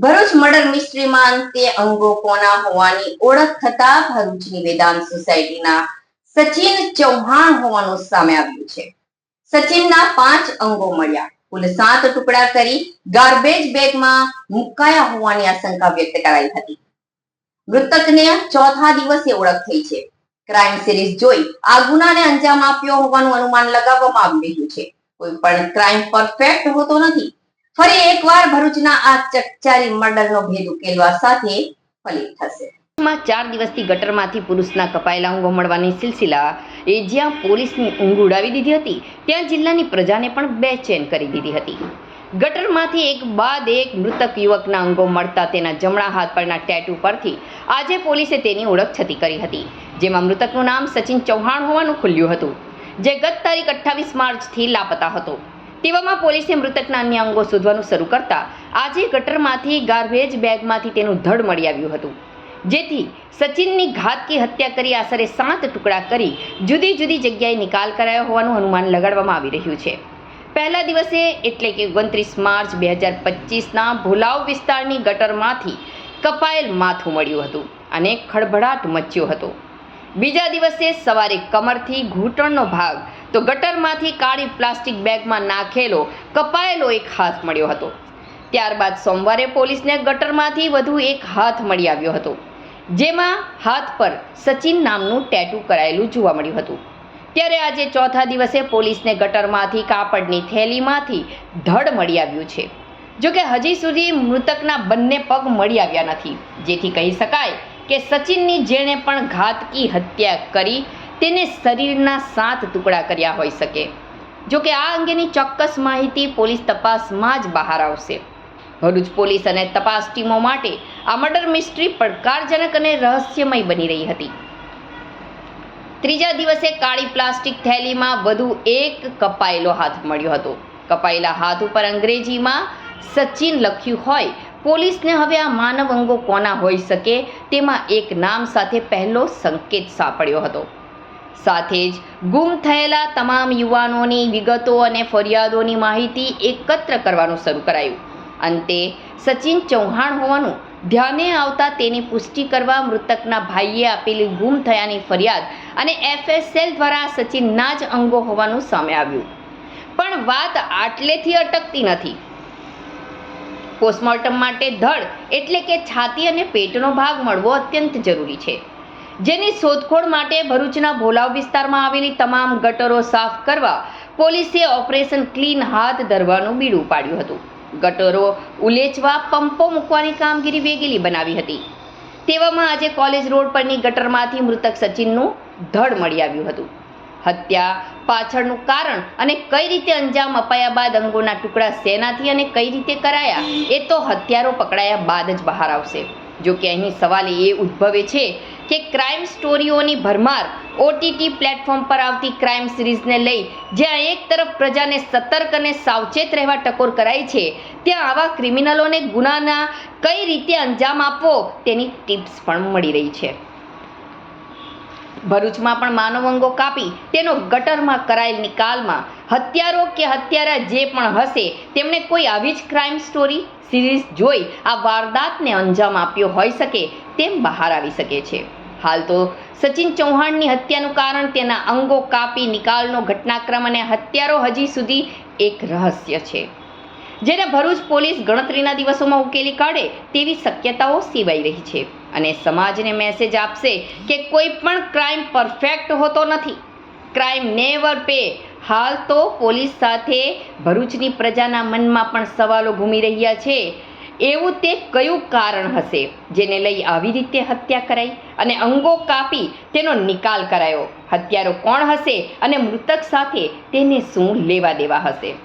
Bharuch murder મિસ્ટ્રીમાં અંતે અંગો કોના હોવાની ઓળખ થતા ભરૂચની વેદાંત સોસાયટીના સચિન ચૌહાણ હોવાનું સામે આવ્યું છે. સચિનના પાંચ અંગો મળ્યા. કુલ સાત ટુકડા કરી ગાર્બેજ બેગમાં મુકાયા હોવાની આશંકા વ્યક્ત કરાઈ હતી. મૃતકને ચોથા દિવસે ઓળખ થઈ છે. ક્રાઇમ સિરીઝ જોઈ આ ગુનાને અંજામ આપ્યો હોવાનું અનુમાન લગાવવામાં આવી રહ્યું છે. કોઈ પણ ક્રાઇમ પરફેક્ટ હોતો નથી. ફરી એકવાર ભરૂચના આ ચકચારી મર્ડરનો ભેદ ઉકેલવા સાથે ફલિત થશે. માં ચાર દિવસથી ગટરમાંથી પુરુષના કપાયેલા અંગો મળવાની સિલસિલા એ જ્યાં પોલીસની ઊંઘ ઉડાવી દીધી હતી, ત્યાં જિલ્લાની પ્રજાને પણ બેચેન કરી દીધી હતી. ગટરમાંથી એક બાદ એક મૃતક યુવકના અંગો મળતા તેના જમણા હાથ પરના ટેટુ પરથી આજે પોલીસે તેની ઓળખ છતી કરી હતી, જેમાં મૃતકનું નામ સચિન ચૌહાણ હોવાનું ખુલ્યું હતું, જે ગત તારીખ અઠ્ઠાવીસ માર્ચથી લાપતા હતો. તેવામાં પોલીસે મૃતકના અન્ય અંગો શોધવાનું શરૂ કરતા આજે ગટરમાંથી ગાર્બેજ બેગમાંથી તેનું ધડ મળી આવ્યું હતું. જેથી સચિનની ઘાતકી હત્યા કરી આશરે સાત ટુકડા કરી જુદી જુદી જગ્યાએ નિકાલ કરાયો હોવાનું અનુમાન લગાડવામાં આવી રહ્યું છે. પહેલા દિવસે એટલે કે ઓગણત્રીસ માર્ચ બે હજાર પચીસના ભોલાવ વિસ્તારની ગટરમાંથી કપાયેલ માથું મળ્યું હતું અને ખળભળાટ મચ્યો હતો. બીજા દિવસે સવારે કમરથી ઘૂંટણનો ભાગ તો ગટરમાંથી કાળી પ્લાસ્ટિક બેગમાં નાખેલો, કપાયેલો એક હાથ મળ્યો હતો. ત્યારબાદ સોમવારે પોલીસને ગટરમાંથી વધુ એક હાથ મળી આવ્યો હતો, જેમાં હાથ પર સચિન નામનું ટેટુ કરાયેલું જોવા મળ્યું હતું. ત્યારે આજે ચોથા દિવસે પોલીસને ગટરમાંથી કાપડની થેલીમાંથી ધડ મળી આવ્યું છે. જોકે હજી સુધી મૃતકના બંને પગ મળી આવ્યા નથી. જેથી કહી શકાય કે સચિનની જેણે પણ ઘાતકી હત્યા કરી તેને શરીરના સાત ટુકડા કર્યા હોઈ શકે. જોકે આ અંગેની ચોક્કસ માહિતી પોલીસ તપાસમાં જ બહાર આવશે. ભરૂચ પોલીસ અને તપાસ ટીમો માટે આ મર્ડર મિસ્ટ્રી પડકારજનક અને રહસ્યમય બની રહી હતી. ત્રીજા દિવસે કાળી પ્લાસ્ટિક થેલીમાં વધુ એક કપાયેલો હાથ મળ્યો હતો. કપાયેલા હાથ ઉપર અંગ્રેજીમાં સચિન લખ્યું હોય, પોલીસને હવે આ માનવ અંગો કોના હોઈ શકે? તેમાં એક નામ સાથે પહેલો સંકેત સાંપડ્યો હતો. સાથે જ ગુમ થયેલા તમામ યુવાનોની વિગતો અને ફરિયાદોની માહિતી એકત્ર કરવાનું શરૂ કરાયું. અંતે સચિન ચૌહાણ હોવાનું ધ્યાને આવતા તેની પુષ્ટિ કરવા મૃતકના ભાઈએ આપેલી ગુમ થયાની ફરિયાદ અને એફએસએલ દ્વારા સચિનના જ અંગો હોવાનું સામે આવ્યું. પણ વાત આટલેથી અટકતી નથી. પોસ્ટમોર્ટમ માટે ધડ એટલે કે છાતી અને પેટનો ભાગ મળવો અત્યંત જરૂરી છે. જેની શોધખોળ માટે ભરૂચના ભોલાવ વિસ્તારમાં આવેલી તમામ ગટરો સાફ કરવા પોલીસે ઓપરેશન ક્લીન હાથ ધરવાનું બીડું પાડ્યું હતું. ગટરો ઉલેચવા, પંપો મૂકવાની કામગીરી વેગીલી બનાવી હતી. તેવામાં આજે કોલેજ રોડ પરની ગટરમાંથી મૃતક સચિનનું ધડ મળી આવ્યું હતું. હત્યા પાછળનું કારણ અને કઈ રીતે અંજામ અપાયા બાદ અંગોના ટુકડા શેનાથી અને કઈ રીતે કરાયા, એ તો હત્યારો પકડાયા બાદ જ બહાર આવશે. જો કે અહીં સવાલ એ ઉદ્ભવે છે કે ક્રાઇમ સ્ટોરીઓની ભરમાર ઓટીટી પ્લેટફોર્મ પર આવતી ક્રાઇમ સિરીઝને લઈ જ્યાં એક તરફ પ્રજાને સતર્ક અને સાવચેત રહેવા ટકોર કરાય છે, ત્યાં આવા ક્રિમિનલોને ગુનાના કઈ રીતે અંજામ આપવો તેની ટિપ્સ પણ મળી રહી છે. ભરૂચમાં પણ માનવ અંગો કાપી તેનો ગટરમાં કરાયેલ નિકાલમાં હત્યારો કે હત્યારા જે પણ હશે તેમણે કોઈ આવી જ ક્રાઇમ સ્ટોરી સિરીઝ જોઈ આ વારદાતને અંજામ આપ્યો હોઈ શકે તેમ બહાર આવી શકે છે. હાલ તો સચિન ચૌહાણની હત્યાનું કારણ તેના અંગો કાપી નિકાલનો ઘટનાક્રમ અને હત્યારો હજી સુધી એક રહસ્ય છે. જેને ભરૂચ પોલીસ ગણતરીના દિવસોમાં ઉકેલી કાઢે તેવી શક્યતાઓ સેવાઈ રહી છે અને સમાજને મેસેજ આપશે કે કોઈ પણ ક્રાઇમ પરફેક્ટ હોતો નથી. ક્રાઇમ નેવર પે હાલ તો પોલીસ સાથે ભરૂચની પ્રજાના મનમાં પણ સવાલો ઘૂમી રહ્યા છે. એવું તે કયું કારણ હશે? જેને લઈ આવી રીતે હત્યા કરાઈ અને અંગો કાપી તેનો નિકાલ કરાયો. હત્યારો કોણ હશે અને મૃતક સાથે તેને શું લેવા દેવા હશે?